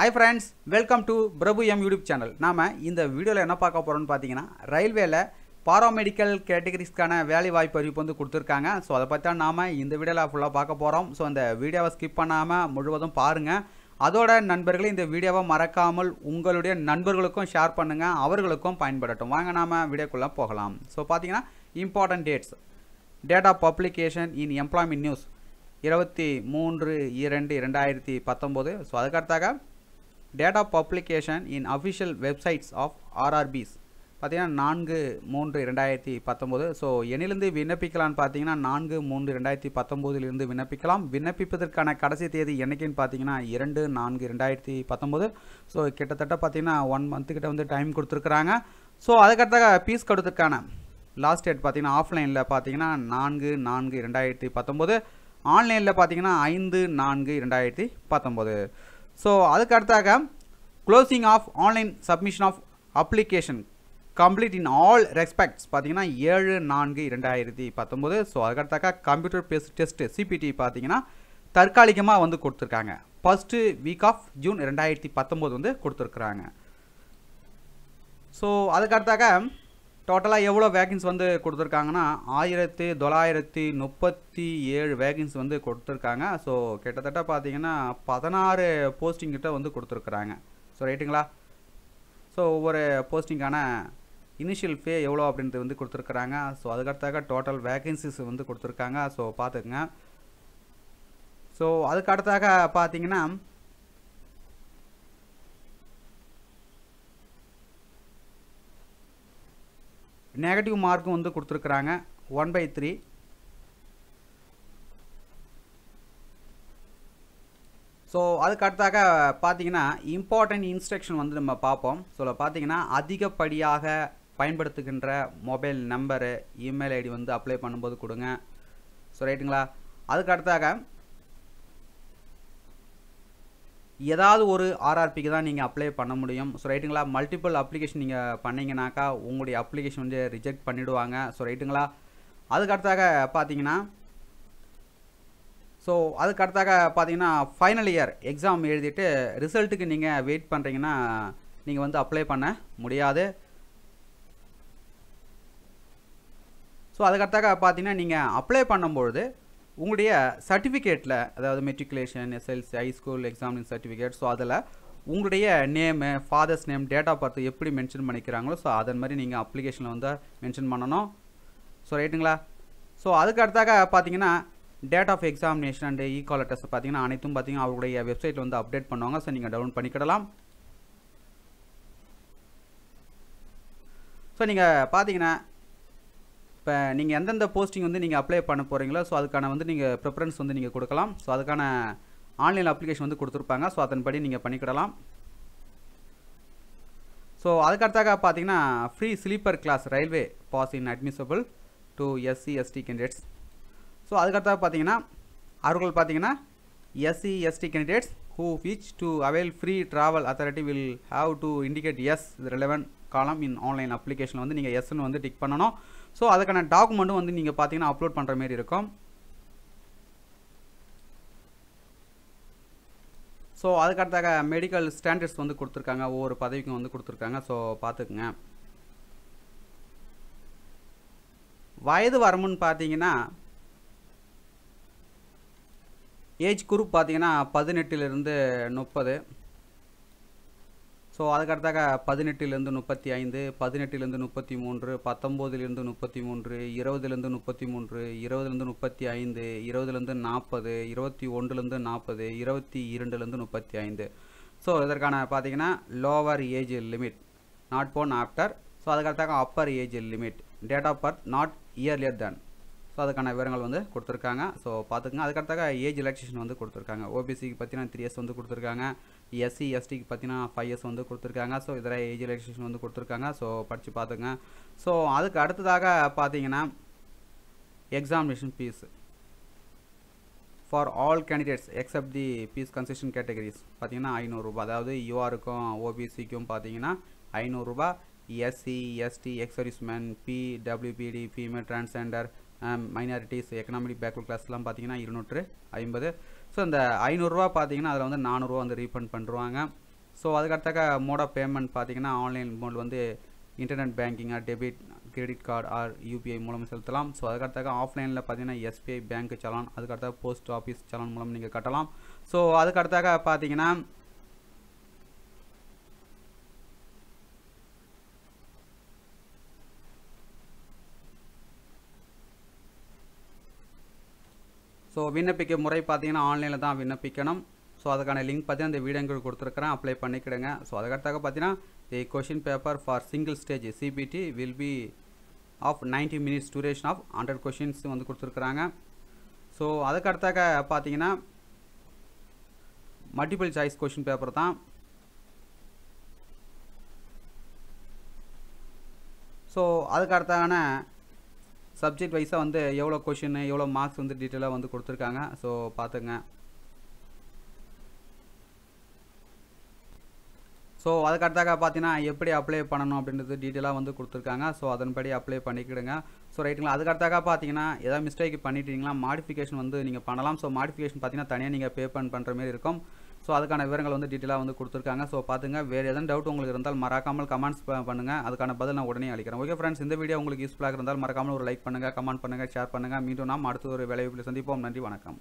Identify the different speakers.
Speaker 1: Hi friends welcome to Prabhu M YouTube channel நாம் இந்த வீடியோவில் என்ன பார்க்க போகிறோம்னு பார்த்தீங்கன்னா ரயில்வேல பாராமெடிக்கல் கேட்டகரிஸ்க்கான வேலை வாய்ப்பு அறிவிப்பு வந்து கொடுத்துருக்காங்க. ஸோ அதை பற்றி தான் நாம் இந்த வீடியோவில் ஃபுல்லாக பார்க்க போகிறோம் ஸோ அந்த வீடியோவை ஸ்கிப் பண்ணாமல் முழுவதும் பாருங்கள் அதோட நண்பர்களே இந்த வீடியோவை மறக்காமல் உங்களுடைய நண்பர்களுக்கும் ஷேர் பண்ணுங்கள் அவர்களுக்கும் பயன்படட்டும். வாங்க நாம் வீடியோக்குள்ளே போகலாம். ஸோ பார்த்தீங்கன்னா important dates date of publication in employment news இருபத்தி மூன்று இரண்டு இரண்டாயிரத்தி பத்தொம்போது. So அதுக்கடுத்தாக date of publication in official websites of RRBs பார்த்தீங்கன்னா நான்கு மூன்று ரெண்டாயிரத்தி பத்தொம்போது ஸோ எண்ணிலிருந்து விண்ணப்பிக்கலான்னு பார்த்தீங்கன்னா நான்கு மூன்று ரெண்டாயிரத்தி பத்தொம்போதிலிருந்து விண்ணப்பிக்கலாம். விண்ணப்பிப்பதற்கான கடைசி தேதி என்னைக்குன்னு பார்த்தீங்கன்னா இரண்டு நான்கு ரெண்டாயிரத்தி பத்தொம்போது ஸோ கிட்டத்தட்ட பார்த்தீங்கன்னா ஒன் மந்த்துக்கிட்ட வந்து டைம் கொடுத்துருக்குறாங்க. ஸோ அதுக்கடுத்த பீஸ் கொடுத்துருக்கான லாஸ்ட் டேட் பார்த்தீங்கன்னா ஆஃப்லைனில் பார்த்தீங்கன்னா நான்கு நான்கு ரெண்டாயிரத்தி பத்தொம்போது ஆன்லைனில் பார்த்தீங்கன்னா ஐந்து நான்கு ரெண்டாயிரத்தி பத்தொம்போது ஸோ அதுக்கு அடுத்தாக closing of online submission of application complete in all respects பார்த்தீங்கன்னா ஏழு நான்கு ரெண்டாயிரத்தி பத்தொம்போது. ஸோ அதுக்கடுத்தாக்கா கம்ப்யூட்டர் பேஸ் டெஸ்ட் சிபிடி பார்த்தீங்கன்னா தற்காலிகமாக வந்து கொடுத்துருக்காங்க. ஃபஸ்ட்டு வீக் ஆஃப் ஜூன் ரெண்டாயிரத்தி பத்தொம்போது வந்து கொடுத்துருக்குறாங்க. ஸோ அதுக்கடுத்தாக டோட்டலாக எவ்வளோ வேகன்ஸ் வந்து கொடுத்துருக்காங்கன்னா ஆயிரத்தி தொள்ளாயிரத்தி முப்பத்தி ஏழு வேகன்ஸ் வந்து கொடுத்துருக்காங்க. ஸோ கிட்டத்தட்ட பார்த்தீங்கன்னா பதினாறு போஸ்டிங் கிட்ட வந்து கொடுத்துருக்குறாங்க. ஸோ ரைட்டுங்களா ஸோ ஒவ்வொரு போஸ்டிங்கான இனிஷியல் ஃபே எவ்வளோ அப்படின்றது வந்து கொடுத்துருக்குறாங்க. ஸோ அதுக்கடுத்தாக டோட்டல் வேகன்சிஸ் வந்து கொடுத்துருக்காங்க. ஸோ பார்த்துக்குங்க ஸோ அதுக்கடுத்தாக பார்த்தீங்கன்னா நெகட்டிவ் மார்க்கும் வந்து கொடுத்துருக்குறாங்க. ஒன் பை த்ரீ ஸோ அதுக்கு அடுத்தாக பார்த்தீங்கன்னா இம்பார்ட்டன்ட் இன்ஸ்ட்ரக்ஷன் வந்து நம்ம பார்ப்போம். ஸோ பார்த்தீங்கன்னா அதிகப்படியாக பயன்படுத்துகின்ற மொபைல் நம்பரு இமெயில் ஐடி வந்து அப்ளை பண்ணும்போது கொடுங்க. ஸோ ரைட்டுங்களா அதுக்கு அடுத்தாக ஏதாவது ஒரு ஆர்ஆர்பிக்கு தான் நீங்கள் அப்ளை பண்ண முடியும். ஸோ ரைட்டுங்களா மல்டிபிள் அப்ளிகேஷன் நீங்கள் பண்ணிங்கனாக்கா உங்களுடைய அப்ளிகேஷன் வந்து ரிஜெக்ட் பண்ணிவிடுவாங்க ஸோ ரைட்டுங்களா அதுக்கடுத்தாக பார்த்தீங்கன்னா ஸோ அதுக்கடுத்தாக பார்த்தீங்கன்னா ஃபைனல் இயர் எக்ஸாம் எழுதிட்டு ரிசல்ட்டுக்கு நீங்கள் வெயிட் பண்ணுறீங்கன்னா நீங்கள் வந்து அப்ளை பண்ண முடியாது. ஸோ அதுக்கடுத்தாக பார்த்தீங்கன்னா நீங்கள் அப்ளை பண்ணும்பொழுது உங்களுடைய சர்டிஃபிகேட்டில் அதாவது மெட்ரிகுலேஷன் எஸ்எல்சி ஹைஸ்கூல் எக்ஸாமின் சர்டிஃபிகேட் ஸோ அதில் உங்களுடைய name father's name date of birth எப்படி மென்ஷன் பண்ணிக்கிறாங்களோ ஸோ அதன் மாதிரி நீங்கள் அப்ளிகேஷனில் வந்து மென்ஷன் பண்ணணும். ஸோ ரைட்டுங்களா ஸோ அதுக்கு அடுத்தாக பார்த்தீங்கன்னா date of examination and E caller test பார்த்தீங்கன்னா அனைத்தும் பார்த்தீங்கன்னா அவருடைய வெப்சைட்டில் வந்து அப்டேட் பண்ணுவாங்க. ஸோ நீங்கள் டவுன்லோட் பண்ணிக்கிடலாம். ஸோ நீங்கள் பார்த்தீங்கன்னா இப்போ நீங்கள் எந்தெந்த போஸ்டிங் வந்து நீங்கள் அப்ளை பண்ண போகிறீங்களோ ஸோ அதுக்கான வந்து நீங்கள் ப்ரிஃபரன்ஸ் வந்து நீங்கள் கொடுக்கலாம். ஸோ அதுக்கான ஆன்லைன் அப்ளிகேஷன் வந்து கொடுத்துருப்பாங்க. ஸோ அதன்படி நீங்கள் பண்ணிக்கிடலாம். ஸோ அதுக்கடுத்தாக பார்த்தீங்கன்னா free sleeper class railway pass in admissible to SC ST candidates so அதுக்கடுத்தாக பார்த்தீங்கன்னா அவர்கள் பார்த்தீங்கன்னா SC ST candidates who wish to avail free travel authority will have to indicate as relevant column in online application வந்து நீங்கள் எஸ்ன்னு வந்து tick பண்ணணும். So அதுக்கான டாக்குமெண்ட்டும் வந்து நீங்கள் பார்த்தீங்கன்னா அப்லோட் பண்ணுற மாரி இருக்கும். ஸோ அதுக்கடுத்தாக மெடிக்கல் ஸ்டாண்டர்ட்ஸ் வந்து கொடுத்துருக்காங்க. ஒவ்வொரு பதவிக்கும் வந்து கொடுத்துருக்காங்க. ஸோ பார்த்துக்குங்க வயது வரமுன்னு பார்த்தீங்கன்னா ஏஜ் குரூப் பார்த்தீங்கன்னா பதினெட்டுலேருந்து முப்பது. ஸோ அதுக்கடுத்தாக பதினெட்டுலேருந்து முப்பத்தி ஐந்து பதினெட்டுலேருந்து முப்பத்தி மூன்று பத்தொம்போதுலேருந்து முப்பத்தி மூன்று இருபதுலேருந்து முப்பத்தி மூன்று இருபதுலேருந்து முப்பத்தி ஐந்து இருபதுலேருந்து நாற்பது இருபத்தி ஒன்றுலேருந்து நாற்பது இருபத்தி இரண்டுலேருந்து முப்பத்தி ஐந்து ஸோ இதற்கான பார்த்தீங்கன்னா lower age limit not born after so அதுக்கடுத்தாக upper age limit date of birth not earlier than so அதுக்கான விவரங்கள் வந்து கொடுத்துருக்காங்க. ஸோ பார்த்துக்குங்க. அதுக்கடுத்தாக ஏஜ் ரிலாக்ஸேஷன் வந்து கொடுத்துருக்காங்க. ஓபிசிக்கு பார்த்தீங்கன்னா த்ரீ இயர்ஸ் வந்து கொடுத்துருக்காங்க. எஸ்சி எஸ்டிக்கு பார்த்தீங்கன்னா ஃபைவ் இயர்ஸ் வந்து கொடுத்துருக்காங்க. ஸோ இதில் ஏஜ் ரிலாக்ஸேஷன் வந்து கொடுத்துருக்காங்க. ஸோ படித்து பார்த்துங்க ஸோ அதுக்கு அடுத்ததாக பார்த்தீங்கன்னா examination fees for all candidates except the fees concession categories பார்த்தீங்கன்னா ஐநூறுரூபா அதாவது யூஆருக்கும் ஓபிசிக்கும் பார்த்தீங்கன்னா ஐநூறுரூபா SC ST ex servicemen P WBD female transgender minorities economic backward கிளாஸ்லாம் பார்த்தீங்கன்னா இருநூற்று ஐம்பது. ஸோ இந்த ஐநூறுரூவா பார்த்தீங்கன்னா அதில் வந்து நானூறுரூவா வந்து ரீஃபண்ட் பண்ணுறாங்க ஸோ அதுக்கடுத்தாக்க மோட் ஆஃப் பேமெண்ட் பார்த்தீங்கன்னா ஆன்லைன் மோட் வந்து internet பேங்கிங்காக debit credit card or UPI மூலம் செலுத்தலாம். ஸோ அதுக்கடுத்தாக ஆஃப்லைனில் பார்த்தீங்கன்னா எஸ்பிஐ பேங்க் சலான் அதுக்கடுத்தாக போஸ்ட் ஆஃபீஸ் சலான் மூலம் நீங்கள் கட்டலாம். ஸோ அதுக்கடுத்தாக பார்த்தீங்கன்னா ஸோ விண்ணப்பிக்க முறை பார்த்தீங்கன்னா ஆன்லைனில் தான் விண்ணப்பிக்கணும். ஸோ அதுக்கான லிங்க் பார்த்தீங்கன்னா இந்த வீடியோங்கள் கொடுத்துருக்குறேன். அப்ளை பண்ணிக்கிடுங்க. ஸோ அதுக்கடுத்தாக பார்த்தீங்கன்னா the question paper for single stage CBT will be of ninety minutes duration of hundred questions வந்து கொடுத்துருக்குறாங்க. ஸோ அதுக்கடுத்தாக பார்த்தீங்கன்னா மல்டிபிள் சாய்ஸ் கொஷின் பேப்பர் தான். ஸோ அதுக்கடுத்தான சப்ஜெக்ட் வைஸாக வந்து எவ்வளோ கொஷின் எவ்வளோ மார்க்ஸ் வந்து டீட்டெயிலாக வந்து கொடுத்துருக்காங்க. ஸோ பார்த்துங்க. ஸோ அதுக்கடுத்தாக பார்த்தீங்கன்னா எப்படி அப்ளை பண்ணணும் அப்படின்றது டீட்டெயிலாக வந்து கொடுத்துருக்காங்க. ஸோ அதன்படி அப்ளை பண்ணிக்கிடுங்க. ஸோ ரைட்டுங்களா அதுக்கடுத்தாக பார்த்தீங்கன்னா ஏதாவது மிஸ்டேக் பண்ணிட்டீங்களா? மாடிஃபிகேஷன் வந்து நீங்கள் பண்ணலாம். ஸோ மாடிஃபிகேஷன் பார்த்தீங்கன்னா தனியாக நீங்கள் பே பண்ண பண்ணுற மாதிரி இருக்கும். ஸோ அதுக்கான விவரங்கள் வந்து டீட்டெயிலாக வந்து கொடுத்துருக்காங்க. ஸோ பார்த்துங்க. வேறு எதுவும் டவுட் உங்களுக்கு இருந்தால் மறக்காமல் கமெண்ட்ஸ் பண்ணுங்கள் அதுக்கான பதில் நான் உடனே அளிக்கிறேன். ஓகே ஃப்ரெண்ட்ஸ் இந்த வீடியோ உங்களுக்கு யூஸ்ஃபுல்லாக இருந்தால் மறக்காமல் ஒரு லைக் பண்ணுங்கள் கமெண்ட் பண்ணுங்கள் ஷேர் பண்ணுங்கள் மீண்டும் நாம் அடுத்த ஒரு வேலைவாய்ப்பில் சந்திப்போம். நன்றி வணக்கம்.